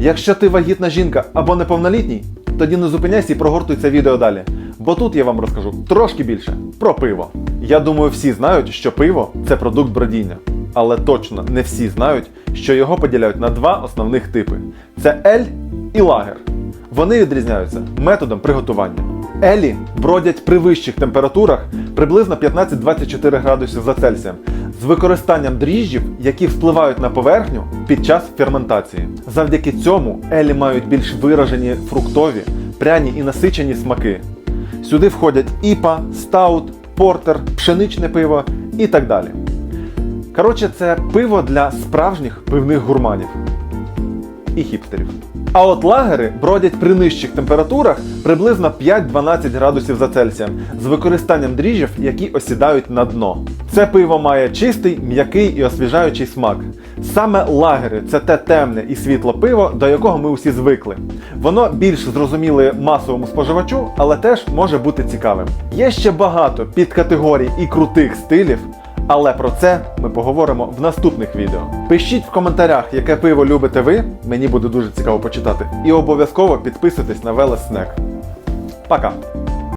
Якщо ти вагітна жінка або неповнолітній, тоді не зупиняйся і прогортуй це відео далі. Бо тут я вам розкажу трошки більше про пиво. Я думаю, всі знають, що пиво це продукт бродіння. Але точно не всі знають, що його поділяють на два основних типи: це ель і лагер. Вони відрізняються методом приготування. Елі бродять при вищих температурах приблизно 15-24 градусів за Цельсієм з використанням дріжджів, які впливають на поверхню під час ферментації. Завдяки цьому елі мають більш виражені фруктові, пряні і насичені смаки. Сюди входять іпа, стаут, портер, пшеничне пиво і так далі. Коротше, це пиво для справжніх пивних гурманів і хіпстерів. А от лагери бродять при нижчих температурах приблизно 5-12 градусів за Цельсієм з використанням дріжджів, які осідають на дно. Це пиво має чистий, м'який і освіжаючий смак. Саме лагери це те темне і світло пиво, до якого ми усі звикли. Воно більш зрозуміле масовому споживачу, але теж може бути цікавим. Є ще багато підкатегорій і крутих стилів, але про це ми поговоримо в наступних відео. Пишіть в коментарях, яке пиво любите ви, мені буде дуже цікаво почитати. І обов'язково підписуйтесь на Велес Снек. Пока!